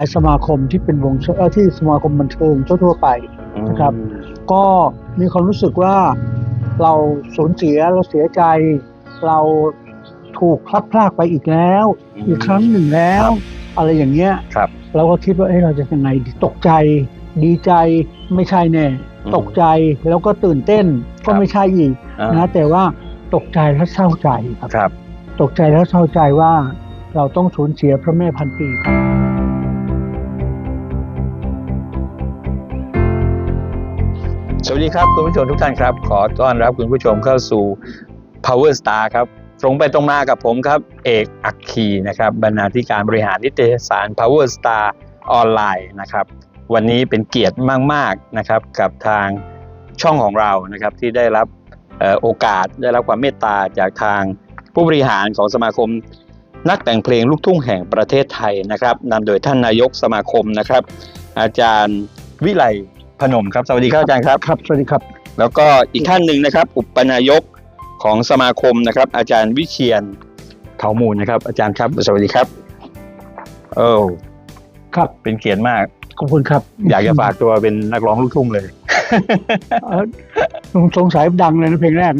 ไอสมาคมที่เป็นวงเอ่อที่สมาคมบันเทิงทั่วๆไปนะครับ ก็มีความรู้สึกว่าเราสูญเสียเราเสียใจ เราถูกพลัดพรากไปอีกแล้วอืมอีกครั้งหนึ่งแล้ว อะไรอย่างเงี้ยครับเราก็คิดว่าเอ้เราจะยังไงดีตกใจดีใจไม่ใช่แน่อืมตกใจแล้วก็ตื่นเต้นก็ครับไม่ใช่อีกอ่านะแต่ว่าตกใจและเศร้าใจครับครับตกใจแล้วเศร้าใจว่าเราต้องสูญเสียพระแม่พันปีไปส วัสดีครับคุณผู้ชมทุกท่านครับ ขอต้อนรับคุณผู้ชมเข้าสู่ Power Star ครับ ตรงไปตรงมากับผมครับ เอกอัคคีนะครับบรรณาธิการบริหารนิตยสาร Power Star ออนไลน์นะครับ วันนี้เป็นเกียรติมากๆนะครับกับทางช่องของเรานะครับที่ได้รับโอกาสได้รับความเมตตาจากทางผู้บริหารของสมาคม นักแต่งเพลงลูกทุ่งแห่งประเทศไทยนะครับนำโดยท่านนายกสมาคมนะครับ อาจารย์วิไล พนมครับสวัสดีครับอาจารย์ครับครับ สวัสดีครับ แล้วก็อีกท่านหนึ่งนะครับ อุปนายกของสมาคมนะครับ อาจารย์วิเชียนเถามูลนะครับ อาจารย์ครับ สวัสดีครับโอ้ครับเป็นเกียรติมากขอบคุณครับ อยากจะฝากตัวเป็นนักร้องลูกทุ่งเลยเอ่อสงสัยดังเลยนะเพลงแรก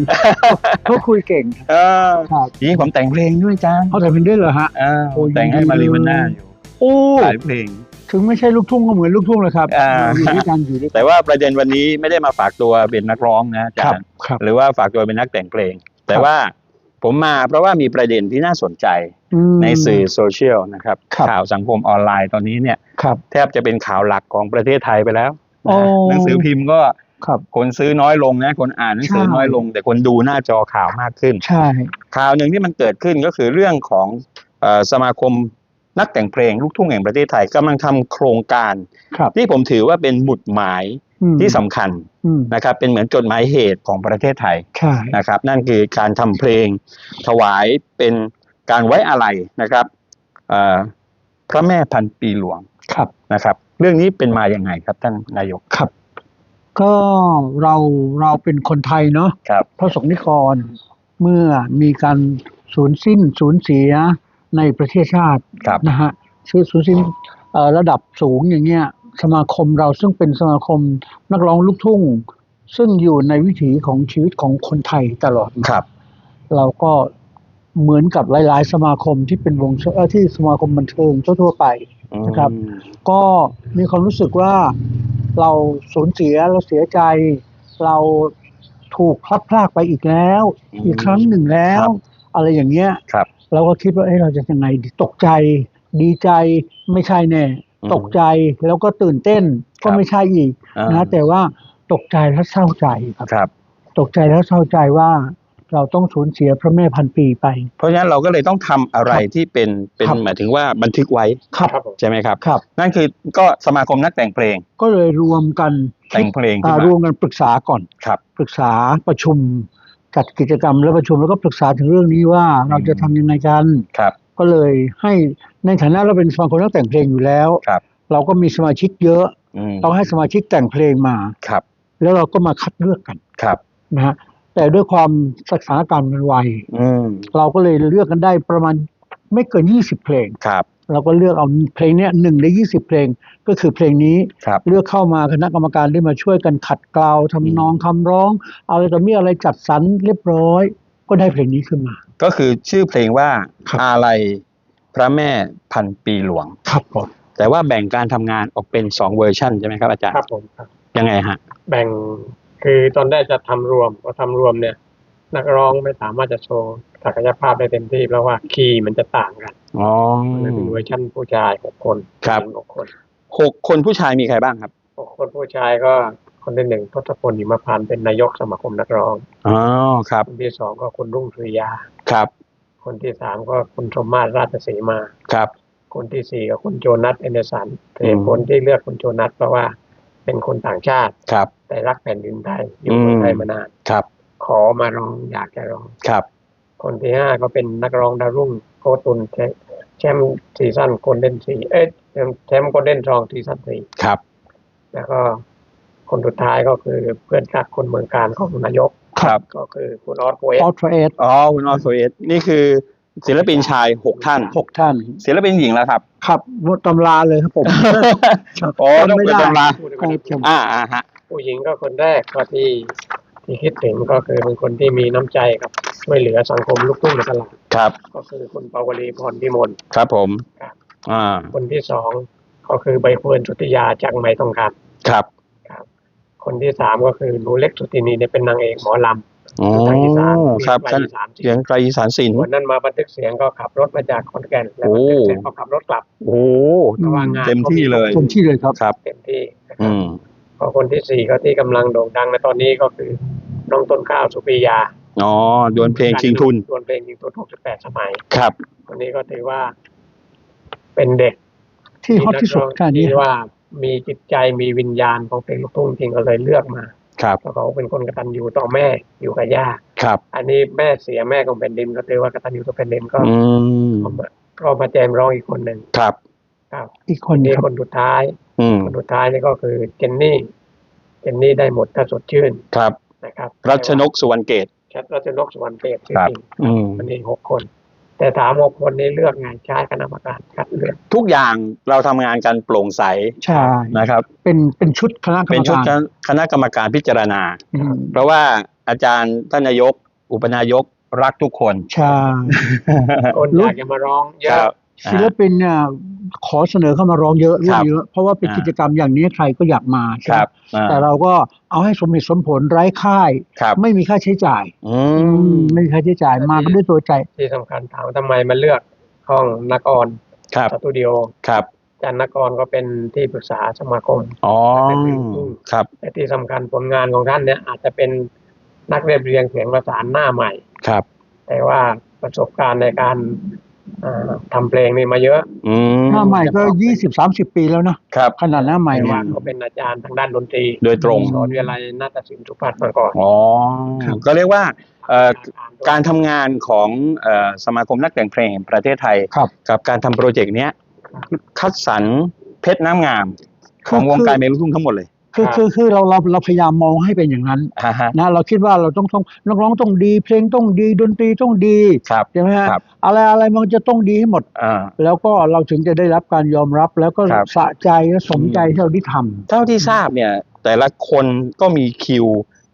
เขาคุยเก่งเออครับจริงๆผมแต่งเพลงด้วยอาจารย์เขาแต่เพลงด้วยเหรอฮะอ่าโอ้ยแต่งให้มารีวันน่าอยู่โอ้หลายเพลง ถึงไม่ใช่ลูกทุ่งก็เหมือนลูกทุ่งเลยครับอ่า อยู่ด้วยกันอยู่ด้วยกัน แต่ว่าประเด็นวันนี้ไม่ได้มาฝากตัวเป็นนักร้องนะอาคจารับรย์ครับหรือว่าฝากตัวเป็นนักแต่งเพลง แต่ครับ ว่าผมมาเพราะว่ามีประเด็นที่น่าสนใจอืม ในสื่อโซเชียลนะครับ ครับ ข่าวสังคมออนไลน์ตอนนี้เนี่ยครับ แทบจะเป็นข่าวหลักของประเทศไทยไปแล้วโอ้ นะหนังสือพิมพ์ก็ครับ คนซื้อน้อยลงนะคนอ่านหนังสือใช่ น้อยลง แต่คนดูหน้าจอข่าวมากขึ้น ใช่ ข่าวหนึ่งที่มันเกิดขึ้นก็คือเรื่องของเอ่อสมาคม นักแต่งเพลงลูกทุ่งแห่งประเทศไทยกำลังทำโครงการ ครับที่ผมถือว่าเป็นหมุดหมายอืมที่สำคัญอืมนะครับ เป็นเหมือนจดหมายเหตุของประเทศไทย ใช่นะครับนั่นคือการทำเพลงถวายเป็นการไว้อาลัยนะครับเอ่อพระแม่พันปีหลวงครับ นะครับ เรื่องนี้เป็นมาอย่างไงครับท่านนายกครับ ก็เราเราเป็นคนไทยเนาะครับ พระสงฆ์นิกรเมื่อมีการสูญสิ้นสูญเสีย ในประเทศชาติครับนะฮะสูญสูญสิ้นเอ่อระดับสูงอย่างเงี้ยสมาคมเราซึ่งเป็นสมาคมนักร้องลูกทุ่ง ซึ่งอยู่ในวิถีของชีวิตของคนไทยตลอดมาครับ เราก็เหมือนกับหลาย ๆ สมาคมที่เป็นวงเอ่อที่สมาคมบันเทิงทั่วๆไปนะครับอืมก็มีความรู้สึกว่าเราสูญเสียเราเสียใจ เราถูกพลัดพรากไปอีกแล้ว อีกครั้งหนึ่งแล้ว อะไรอย่างเงี้ยครับ เราก็คิดว่าเอ้เราจะยังไงดีตกใจ ดีใจไม่ใช่แน่อืมตกใจแล้วก็ตื่นเต้นก็ครับไม่ใช่อีกอ่านะแต่ว่าตกใจและเศร้าใจครับครับตกใจแล้วเศร้าใจว่าเราต้องสูญเสียพระแม่พันปีไป เพราะฉะนั้นเราก็เลยต้องทำอะไรที่เป็นเป็นครับหมายถึงว่าบันทึกไว้ครับใช่ไหมครับครับ นั่นคือก็สมาคมนักแต่งเพลง ก็เลยรวมกันแต่งเพลงขึ้อ่านมารวมกันปรึกษาก่อนครับ ปรึกษาประชุม จัดกิจกรรมแล้วประชุมแล้วก็ปรึกษาถึงเรื่องนี้ว่าเราจะทำยังไงกันครับก็เลยให้ในฐานะเราเป็นสมาคมนักแต่งเพลงอยู่แล้วครับเราก็มีสมาชิกเยอะอืมต้องให้สมาชิกแต่งเพลงมาครับ แล้วเราก็มาคัดเลือกกันครับนะฮะแต่ด้วยความสถานการณ์มันไวอืมเราก็เลยเลือกกันได้ประมาณไม่เกิน20เพลงครับ เราก็เลือกเอาเพลงเนี้ยหนึ่งในยี่สิบเพลงก็คือเพลงนี้ครับเลือกเข้ามาคณะกรรมการได้มาช่วยกันขัดเกลาทำนองคำร้อง เอาอะไรต่อมีอะไรจัดสรรเรียบร้อย ก็ได้เพลงนี้ขึ้นมา ก็คือชื่อเพลงว่าครับอาลัยพระแม่พันปีหลวงครับผมแต่ว่าแบ่งการทำงานออกเป็นสองเวอร์ชันใช่ไหมครับอาจารย์ครับผมครับยังไงฮะ แบ่งคือตอนแรกจะทำรวมพอทำรวมเนี่ย นักร้องไม่สามารถจะโชว์ ศักยภาพได้เต็มที่เพราะว่าคีย์มันจะต่างกันอ๋อเลยเป็นเวอร์ชันผู้ชายหกคนครับหกคนหกคนผู้ชายมีใครบ้างครับหกคนผู้ชายก็คนที่หนึ่งทศพลหิมพานต์เป็นนายกสมาคมนักร้องอ๋อครับ คนที่สองก็คุณรุ่งสุริยาครับ คนที่สามก็คุณสมมาตรราชสีมาครับ คนที่สี่ก็คุณโจนัสเอเนสันอืมเหตุผลที่เลือกคุณโจนัสเพราะว่าเป็นคนต่างชาติครับ แต่รักแผ่นดินไทยอยู่เมืองไทยมานานครับ ขอมาร้องอยากจะร้องครับ คนที่ห้าก็เป็นนักร้องดาวรุ่งโกตุนแชแชมป์ซีซั่นโกลเด้นซีเอ๊ะแชมป์โกลเด้นทองซีซั่นสี่ครับ แล้วก็คนสุดท้ายก็คือเพื่อนรักคนเมืองการของนายกครับ ก็คือคุณออสโพเออสอทเอสอ๋อคุณออสโซเอสนี่คือศิลปินชายหกท่านหกท่าน ศิลปินหญิงแล้วครับครับหมดตำราเลยครับผมโอ้ต้องไม่เปิดได้ตำราพูดครัถึบงอ่าอ่าฮะผู้หญิงก็คนแรกก็ที่ ที่คิดถึงก็คือเป็นคนที่มีน้ำใจกับช่วยเหลือสังคมลูกทุ่งในตลาดครับ ก็คือคุณปาวลีพรพิมลครับผมครับอ่า คนที่สองก็คือใบเฟิร์นสุติยาจากไหมทองคครับำครับ คนที่สามก็คือหนูเล็กสุตินีเนี่ยเป็นนางเอกหมอลำอ๋อทางอีสานครับมีท่านอีสานเสียงไกรอีสานศิลป์วันนั้นมาบันทึกเสียงก็ขับรถมาจากขอนแก่นแล้วโอ้บันทึกเสร็จก็ขับรถกลับ โอ้เพราะว่างานเต็มที่เลยเต็มที่เลยครับครับเต็มที่นะคอืรับม พอคนที่สี่ก็ที่กำลังโด่งดังในตอนนี้ก็คือน้องต้นข้าวสุปรียาอ๋อดวลเพลงชิงทุน ดวลเพลงชิงทุน 68 สมัยครับ คนนี้ก็ถือว่าเป็นเด็กที่ฮอตที่สุดนักร้องการนี้ที่ว่ามีจิตใจมีวิญญาณของเพลงลูกทุ่งจริงก็เลยเลือกมาครับแล้วเขาเป็นคนกตัญญูต่อแม่อยู่กับย่า ครับ อันนี้แม่เสียแม่ของแผ่นดินก็ถือว่ากตัญญูต่อแผ่นดินก็อืมก็มาก็มาแจมร้องอีกคนหนึ่งครับ ครับอีกคคนนนี้ครับ คนสุดท้ายอืม คนสุดท้ายนี่ก็คือเจนนี่ เจนนี่ได้หมดถ้าสดชื่นครับนะครับ รัชนกสุวรรณเกตชัดรัชนกสุวรรณเปรตชื่อครับจริงอืมวันนี้หกคน แต่ถามหกคนนี้เลือกไงใช้คณะกรรมการคัดเลือกทุกอย่างเราทำงานกันโปร่งใสใช่นะครับ เป็นเป็นชุดคณะกรรเป็นมชุดการคณะกรรมการพิจารณาอืมเพราะว่าอาจารย์ท่านนายก อุปนายกรักทุกคน ใช่คนรู้อยากจะมาร้องเยครัอะบ ศิลปินเนี่ยขอเสนอเข้ามาร้องเยอะเรื่องเยอะ เพราะว่าเป็นอ่ากิจกรรมอย่างนี้ใครก็อยากมาคใช่ไหมรับอ่าแต่เราก็เอาให้สมเหตุสมผลไร้ค่ายครับไม่มีค่าใช้จ่ายอืมไม่มีค่าใช้จ่ายมากันด้วยตัวใจที่สำคัญถามทำไมมาเลือกห้องนักออนครับสตูดิโอครับอาจารย์นักออนก็เป็นที่ปรึกษาสมาคมอ๋อครับแต่ที่สำคัญผลงานของท่านเนี่ยอาจจะเป็นนักเรียบเรียงเสียงประสานหน้าใหม่ครับ แต่ว่าประสบการณ์ในการอ่า ทำเพลงนี่มาเยอะอืมหน้าใหม่ก็ยี่สิบสามสิบปีแล้วนะครับ ขนาดหน้าใหม่แต่เนี่ว่าย เขาเป็นอาจารย์ทางด้านดนตรีโดยตรง สอนวิทยาลัยนาฏศิลป์สุพรรณมาก่อนอ๋อครับก็เรียกว่าเอ่ออ่นการทำงานของเอ่อสมาคมนักแต่งเพลงแห่งประเทศไทย ครับ กับการทำโปรเจกต์เนี้ยคัดสรรเพชรน้ำงามคืของอวงการเพลงลูกทุ่งทั้งหมดเลย คือคือคือเราเราเราพยายามมองให้เป็นอย่างนั้นอ่าฮะนะเราคิดว่าเราต้องต้องนักร้องต้องดี เพลงต้องดีดนตรีต้องดีครับใช่ไหมฮะครับอะไรอะไรมันจะต้องดีให้หมดอ่าแล้วก็เราถึงจะได้รับการยอมรับแล้วก็ครับสะใจและสมใจที่เราได้ทำเท่าที่ทราบเนี่ยแต่ละคนก็มีคิว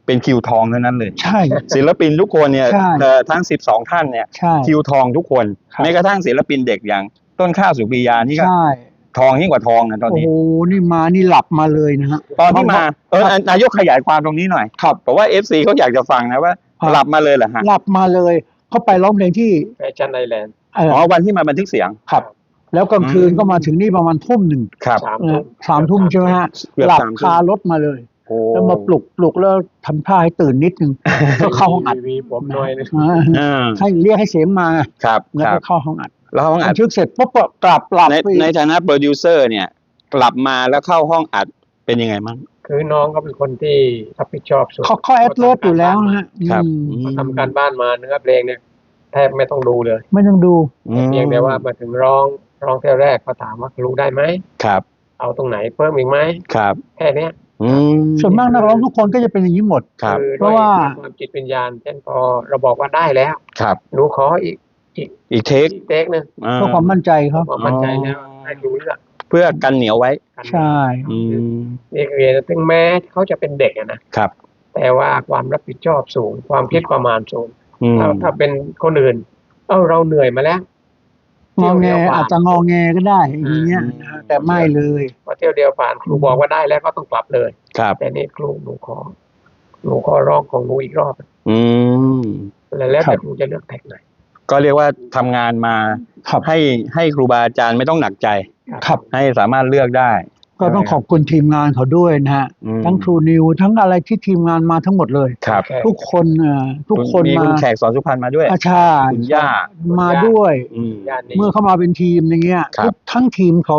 เป็นคิวทองทั้งนั้นเลยใช่ศิลปินทุกคนเนี่ยใช่เอ่อทั้ง 12 ท่านเนี่ยใช่คิวทองทุกคนครับแม้กระทั่งศิลปินเด็กอย่างต้นข้าวสุปรียานี่ก็ใช่ ทองยิ่งกว่าทองนะตอนโอ้นี้ โหนี่มานี่หลับมาเลยนะฮะ ตอนที่มาเออนายกขยายความตรงนี้หน่อยครับเพราะว่า FC เขาอยากจะฟังนะว่าครับ หลับมาเลยเหรอฮะหลับมาเลย เขาไปร้องเพลงที่แฟชั่นไอแลนด์เอ่ออ๋อวันที่มาบันทึกเสียง ครับ แล้วกลางคืนอืม ก็มาถึงนี่ประมาณทุ่มหนึ่งครับ สามนะทุ่ม สามทุ่มใช่ไหมฮะเกือบหลับสามทุ่ม คารถมาเลยโอ้แล้วมาปลุกปลุกแล้วทำท่าให้ตื่นนิดนึง ก็เข้าห้องอัดทีวีผมหน่อยนึงอ่าอ่าให้เรียกให้เสียงมาครับแล้วครัก็บเข้าห้องอัด แล้วห้องอับัดนทึกเสร็จปุ๊บก็กลับหลับในไปอีกในฐานะโปรดิวเซอร์เนี่ย กลับมาแล้วเข้าห้องอัดเป็นยังไงมั่งคือน้องก็เป็นคนที่รับผิดชอบสุดเขาเขาแอดเลิศอยู่แล้วนะฮะครับ อืมเขาทำการบ้านมาเนื้อเพลงเนี่ยแทบไม่ต้องดูเลยไม่ต้องดูอืมเพียงแต่ว่ามาถึงร้องร้องเท่าแรกก็ถามว่ารู้ได้ไหมครับเอาตรงไหนเพิ่มอีกไหมครับ แค่เนี้ยอืม ส่วนมากนักร้องทุกคนก็จะเป็นอย่างนี้หมด ครับคือเพราะว่า ด้วยความจิตวิญญาณเช่นพอเราบอกว่าได้แล้ว ครับ หนูขออีก อีกอีกเทคอีกเทคหนึงอ่าเพื่อความมั่นใจครับ ความมั่นใจแล้วให้รู้เรื่องเพื่อกันเหนียวไว้ กันใช่ อืมนี่คือถึงแม้เขาจะเป็นเด็กอะนะครับ แต่ว่าความรับผิดชอบสูง ความคิดประมาณสูงอืมถ้าถ้าเป็นคนอื่น เอ้าเราเหนื่อยมาแล้วงอแงเที่ยวเดียวผ่านอาจจะงอแงก็ได้อย่างเงี้ยนะฮะแต่ไม่เลย พอเที่ยวเดียวผ่านครูบอกว่าได้แล้วก็ต้องกลับเลย ครับ แต่นี่ครูหนูขอหนูขอร้องของหนูอีกรอบ อืม แล้วแล้วครัแต่บครูจะเลือกแท็กไหน ก็เรียกว่าทำงานมาครับ ให้ให้ครูบาอาจารย์ไม่ต้องหนักใจ ครับ ให้สามารถเลือกได้ ก็ต้องขอบคุณทีมงานเขาด้วยนะฮะอืม ทั้งครูนิวทั้งอะไรที่ทีมงานมาทั้งหมดเลย ครับแค่ทุกคนเอ่อทุกคนมีมาคุณแขกสอนสุพรรณมาด้วย อาชาคุณย่า มาด้วย อืม ย่านนี้ เมื่อเข้ามาเป็นทีมอย่างเงี้ยครับ ทุกทั้งทีมเขา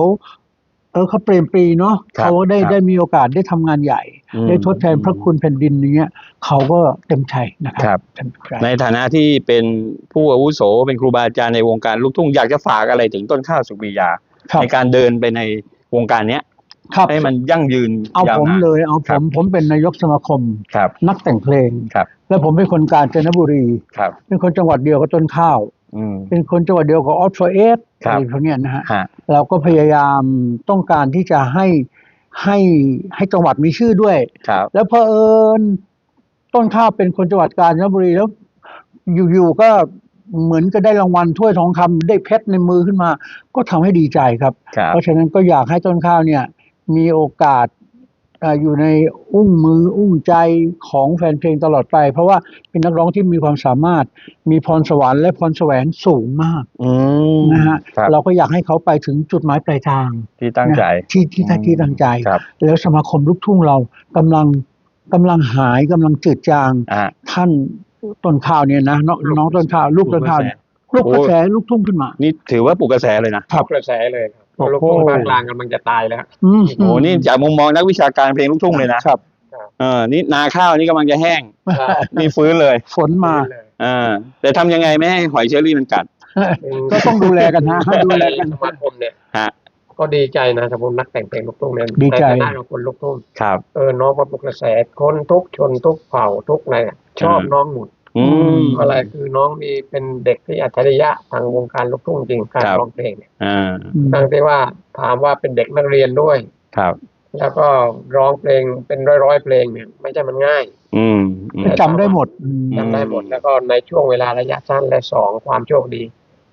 เออเขาเปลี่ยนปรีเนาะครับเขาได้ครับได้มีโอกาสได้ทำงานใหญ่อืมได้ทดแทนพระคุณแผ่นดินอย่างเงี้ยเขาก็เต็มใจนะคครัรับเต็มใจในฐานะที่เป็นผู้อาวุโสเป็นครูบาอาจารย์ในวงการลูกทุ่งอยากจะฝากอะไรถึงต้นข้าวสุกริยาครับในการเดินไปในวงการเนี้ยครับให้มันยั่งยืนเอายาวผมนนเลยเอาครัผบมผมเป็นนายกสมาคมครับนักแต่งเพลงครับแล้วผมเป็นคนกาญจนบุรีครับเป็นคนจังหวัดเดียวกับต้นข้าวออืม เป็นคนจังหวัดเดียวกับออสโตรเอสครัอะบไรพวกเนี้ยนะฮะฮะเราก็พยายามต้องการที่จะให้ให้ให้จังหวัดมีชื่อด้วยครับแล้วเพอเอิญต้นข้าวเป็นคนจังหวัดกาญจนบุรีแล้วอยู่ๆก็เหมือนก็ได้รางวัลถ้วยทองคำได้เพชรในมือขึ้นมา ก็ทำให้ดีใจครับครับ เพราะฉะนั้นก็อยากให้ต้นข้าวเนี่ย มีโอกาสเอ่ออยู่ในอุ้งมืออุ้งใจของแฟนเพลงตลอดไป เพราะว่าเป็นนักร้องที่มีความสามารถ มีพรสวรรค์และพรแสวงสูงมากอืมนะฮะครับเราก็อยากให้เขาไปถึงจุดหมายปลายทาง ที่ตั้งใจนะที่ที่ที่ตั้งใจครับแล้วสมาคมลูกทุ่งเรากำลังกำลังหายกำลังจืดจางอ่าท่านต้นข้าวเนี่ยนะน้องน้องต้นข้าวลูกต้นข้าวเนี่ยลูกกระแสลูกทุ่งขึ้นมา นี่ถือว่าปลุกกระแสเลยนะครับกระแสเลยครับโอ้โห ลูกทุ่งภาคกลางกำลังจะตายแล้วอืม โอ้โหนี่จากมุมมองนักวิชาการเพลงลูกทุ่งเลยนะครับ เออนี่นาข้าวนี่กำลังจะแห้งใช่นี่ฟื้นเลย ฝนมาเลยอ่า แต่ทำยังไงไม่ให้หอยเชอรี่มันกัด ก็ต้องดูแลกันฮะให้ดูแลกัน สมาคมเนี่ยฮะ ก็ดีใจนะสำหรับนักแต่งเพลงลูกทุ่งเนี่ยดีใจ ในฐานะของคนลูกทุ่งครับ เออน้องมาปลุกกระแสคนทุกชนทุกเผ่าทุกอะไรอะชอบอืมน้องหมด อืมอะไรคือน้องมีเป็นเด็กที่อัจฉริยะทางวงการลูกทุ่งจริงการครับร้องเพลงเนี่ยอ่าอืมทั้งที่ว่าถามว่าเป็นเด็กนักเรียนด้วยครับ แล้วก็ร้องเพลงเป็นร้อยร้อยๆเพลงเนี่ยไม่ใช่มันง่าย อืมอืมจำได้หมดอืมจำได้หมดแล้วก็ในช่วงเวลาระยะสั้นและสองความโชคดี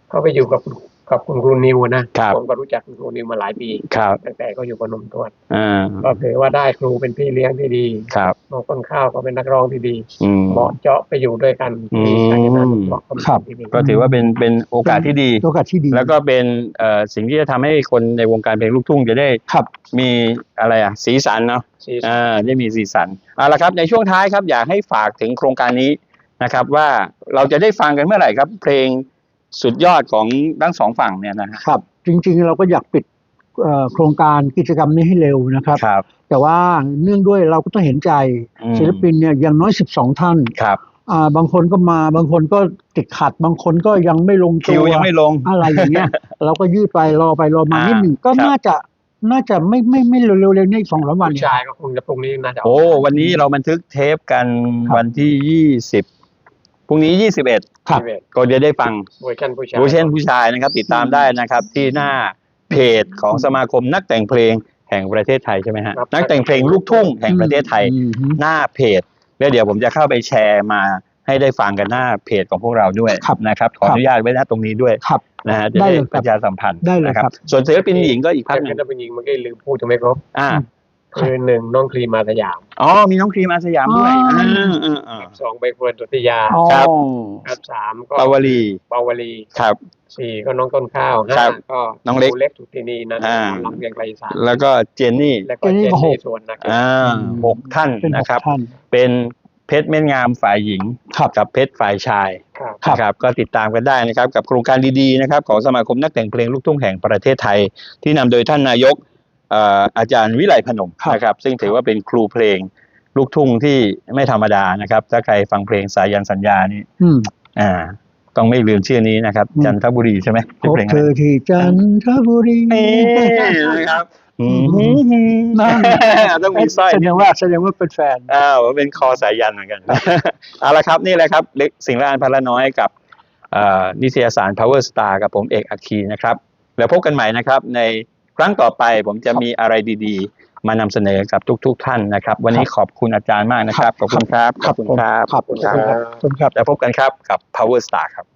เขาไปอยู่กับคุณกับคุณครูนิวนะครับผมก็รู้จักคุณครูนิวมาหลายปีครับตั้งแต่ก็อยู่กับนมทวนอ่าก็ถือว่าได้ครูเป็นพี่เลี้ยงที่ดีครับน้อง ต้นข้าวก็เป็นนักร้องที่ดีอืมเหมาะเจาะไปอยู่ด้วยกันที่อืมกาญจนบุรีเหมาะกับที่ดีก็ถือว่าเป็นเป็นโอกาสที่ดีโอกาสที่ดี แล้วก็เป็นเอ่อสิ่งที่จะทำให้คนในวงการเพลงลูกทุ่งจะได้ครับมีอะไรอะสีสันเนาะสีสันอ่าได้มีสีสันเอาละครับในช่วงท้ายครับอยากให้ฝากถึงโครงการนี้นะครับว่าเราจะได้ฟังกันเมื่อไหร่ครับ เพลงสุดยอดของทั้งสองฝั่งเนี่ยนะฮะครับ จริงๆเราก็อยากปิดเอ่อ โครงการกิจกรรมนี้ให้เร็วนะครับครับ แต่ว่าเนื่องด้วยเราก็ต้องเห็นใจอืมศิลปินเนี่ยอย่างน้อย 12 ท่านครับอ่าบางคนก็มาบางคนก็ติดขัด บางคนก็ยังไม่ลงตัคิววยังไม่ลงอะไรอย่างเงี้ย เราก็ยืดไปรอไปรอมาอ่านิดหนึ่งก็ครับน่าจะน่าจะไม่ไม่ไม่เร็วๆเร็วๆนี้อีกสองสามวันผู้เนี่ยชายก็คงจะพรุ่งนี้น่าจะกโอ้วันนี้เราบันทึกเทปกันครับวันที่ยี่สิบพรุ่งนี้ยี่สิบเอ็ดครับชีวิตก็จะได้ฟังเวอร์ชันผู้ชายเวอร์ชันผู้ชายนะครับ ติดตามได้นะครับที่หน้า เพจของสมาคมนักแต่งเพลงแห่งประเทศไทยใช่ไหมฮะนักแต่งเพลงลูกทุ่งแห่งประเทศไทย อืมอืมหน้าเพจแล้วเดี๋ยวผมจะเข้าไปแชร์มาให้ได้ฟังกันหน้าเพจของพวกเราด้วยครับนะครับขอครับอนุญาตไว้ณตรงนี้ด้วยครับ นะฮะจะได้ได้เลยครับประชาสัมพันธ์ได้เลยนะครับ ส่วนศิลปินหญิงก็อีกพักหนึ่งถ้าเป็นหญิงเมื่อกี้ลืมพูดจะไม่ครบอ่า คือหนึ่งน้องครีมมาสยามอ๋อมีน้องครีมอาสยามด้วยอ๋ออ่าอ่าอ่าสองใบเฟิร์นสุติยาอ๋อ ครับครับสามก็ปาวลีปาวลีครับ สี่ก็น้องต้นข้าวครัห้าบก็น้องเล็กครูเล็กสุตินีนันอ่า ลำเลียงไกลสารแล้วก็เจนนี่แล้วก็เจนนี่เจนก็หนี่กส่วนนะครับอ่าหกท่านเป็นหนะกครับ ท่าน เป็นเพชรเม็ดงามฝ่ายหญิงครับ กับเพชรฝ่ายชายครับ ครับ นะครับก็ติดตามกันได้นะครับกับโครงการดีๆนะครับของสมาคมนักแต่งเพลงลูกทุ่งแห่งประเทศไทย ที่นำโดยท่านนายกเอ่ออาจารย์วิไลพนมครับนะครับซึ่งถือว่าเป็นครูเพลงลูกทุ่งที่ไม่ธรรมดานะครับ ถ้าใครฟังเพลงสายันสัญญานี่อืมอ่า ต้องไม่ลืมชื่อนี้นะครับอืมจันทบุรีใช่ไหมพเป็นบเพลงเธอะไรอที่จันทบุรีนี่นะครับอืมนั่นต้องมีสร้อยแสดงว่าแสดงว่าเป็นแฟนอ้าวเป็นคอสายยันเหมือนกันเอาละครับนี่แหละครับ เล็กสิ่งละอันพันละน้อยกับเอ่อนิตยสาร Power Star กับผมเอกอัคคีนะครับ แล้วพบกันใหม่นะครับใน ครั้งต่อไปผมจะมีอะไรดีๆ มานำเสนอกับทุก ๆ ท่านนะครับ วันนี้ขอบคุณอาจารย์มากนะครับ ขอบคุณครับ ขอบคุณครับครับขอบคุณขอบคุณครับ แล้วพบกันครับกับ Power Star ครับ